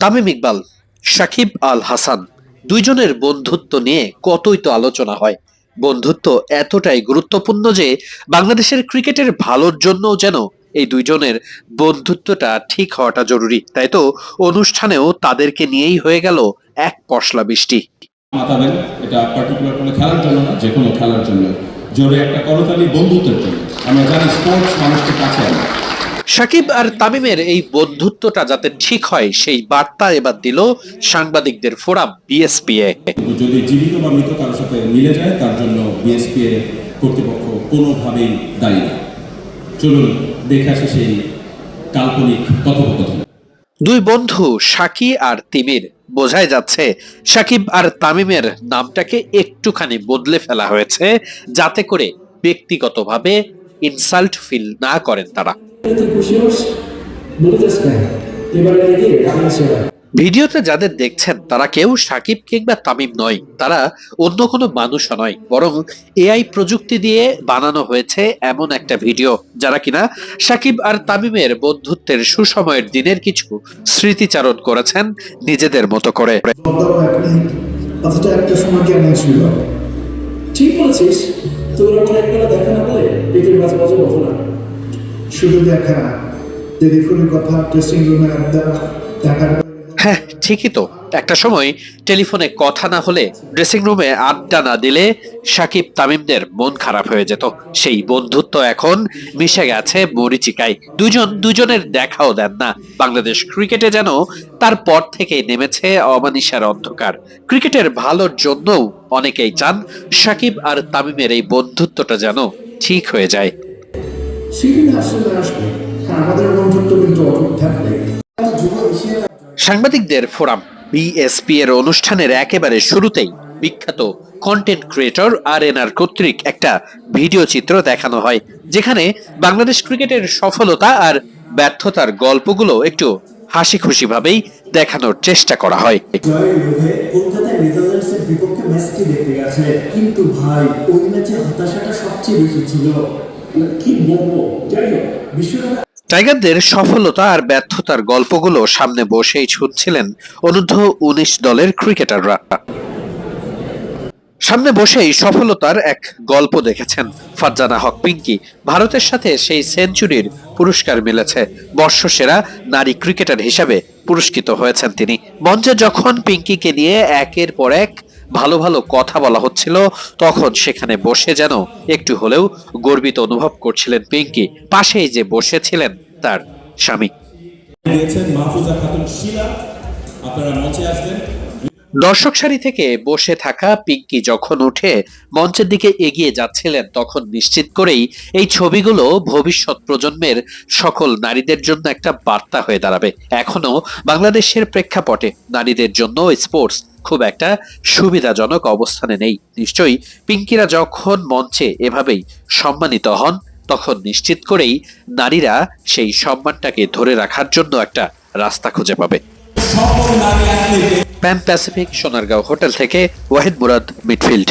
তামিম ইকবাল, সাকিব আল হাসান দুইজনের বন্ধুত্ব নিয়ে কতই তো আলোচনা হয়। বন্ধুত্ব এতটাই গুরুত্বপূর্ণ যে বাংলাদেশের ক্রিকেটের ভালোর জন্যও যেন এই দুইজনের বন্ধুত্বটা ঠিক হওয়াটা জরুরি। তাই তো অনুষ্ঠানেও তাদেরকে নিয়েই হয়ে গেল এক পশলা বৃষ্টি। জোরে একটা করতালি বন্ধুত্বের জন্য। আমরা জানি স্পোর্টস মানুষকে কাছে সাকিব আর তামিমের এই বন্ধুত্বটা যাতে ঠিক হয় সেই বার্তা এবার দিল সাংবাদিকদের ফোরাম বিএসপিএ। যদি জীবিত বা মৃত কারোর সাথে মিলে যায় তার জন্য বিএসপিএ কর্তৃপক্ষ কোনোভাবেই দায়ী না। চলুন দেখে আসি সেই কাল্পনিক কথোপকথন। দুই বন্ধু সাকি আর তিমির বোঝাই যাচ্ছে সাকিব আর তামিমের নামটাকে একটুখানি বদলে ফেলা হয়েছে যাতে করে ব্যক্তিগতভাবে ইনসাল্ট ফিল না করেন তারা। ভিডিওতে যাদের দেখছেন তারা কেউ সাকিব কিংবা তামিম নয়। তারা অন্য কোনো মানুষও নয়। বরং এআই প্রযুক্তি দিয়ে বানানো হয়েছে এমন একটা ভিডিও যারা কিনা সাকিব আর তামিমের বন্ধুত্বের সুসময়ের দিনের কিছু স্মৃতিচারণ করেছেন নিজেদের মতো করে। লকডাউন আপনি অথচ একটা সময় কেমন ছিল ঠিক বলেছিস একটা দেখা না বলো না। হ্যাঁ ঠিকই তো। একটা সময় টেলিফোনে কথা না হলে ড্রেসিং রুমে আড্ডা না দিলে সাকিব তামিমদের মন খারাপ হয়ে যেত। সেই বন্ধুত্ব এখন মিশে গেছে মরিচিকায়। দুজন, দুজনের দেখাও দেন না। বাংলাদেশ ক্রিকেটে যেন তারপর থেকে নেমেছে অমানিসার অন্ধকার। ক্রিকেটের ভালোর জন্যও অনেকেই চান সাকিব আর তামিমের এই বন্ধুত্বটা যেন ঠিক হয়ে যায়। সাংবাদিকদের ফোরাম বিএসপি এর অনুষ্ঠানের একেবারে শুরুতেই বিখ্যাত কন্টেন্ট ক্রিয়েটর আর এনআর কর্তৃক একটা ভিডিও চিত্র দেখানো হয়, যেখানে বাংলাদেশ ক্রিকেটের সফলতা আর ব্যর্থতার গল্পগুলো একটু হাসি খুশি ভাবেই দেখানোর চেষ্টা করা হয়। কিন্তু ভাই, ওই ম্যাচে হতাশাটা সবচেয়ে বেশি ছিল। কি বলব যাই হোক বিশ্বকাপ টাইগারদের সফলতা আর ব্যর্থতার গল্পগুলো সামনে বসেই শুনছিলেন অনূর্ধ্ব উনিশ দলের ক্রিকেটাররা। সামনে বসেই সফলতার এক গল্প দেখেছেন ফারজানা হক পিঙ্কি। ভারতের সাথে সেই সেঞ্চুরির পুরস্কার মিলেছে। বর্ষসেরা নারী ক্রিকেটার হিসাবে পুরস্কৃত হয়েছেন তিনি। মঞ্চে যখন পিঙ্কিকে নিয়ে একের পর এক ভালো ভালো কথা বলা হচ্ছিল, তখন সেখানে বসে যেন একটু হলেও গর্বিত অনুভব করছিলেন পিঙ্কি। পাশেই যে বসেছিলেন তার স্বামী। দিয়েছেন মাহফুজা খাতুন শিলা। আপনারা মঞ্চে আসবেন। দর্শক সারি থেকে বসে থাকা পিঙ্কি যখন উঠে মঞ্চের দিকে এগিয়ে যাচ্ছিলেন, তখন নিশ্চিত করেই এই ছবিগুলো ভবিষ্যৎ প্রজন্মের সকল নারীদের জন্য একটা বার্তা হয়ে দাঁড়াবে। এখনও বাংলাদেশের প্রেক্ষাপটে নারীদের জন্য স্পোর্টস খুব একটা সুবিধাজনক অবস্থানে নেই। নিশ্চয়ই পিঙ্কিরা যখন মঞ্চে এভাবেই সম্মানিত হন, তখন নিশ্চিত করেই নারীরা সেই সম্মানটাকে ধরে রাখার জন্য একটা রাস্তা খুঁজে পাবে। প্যান প্যাসিফিক সোনারগাঁও হোটেল থেকে ওয়াহিদ মুরাদ মিডফিল্ড।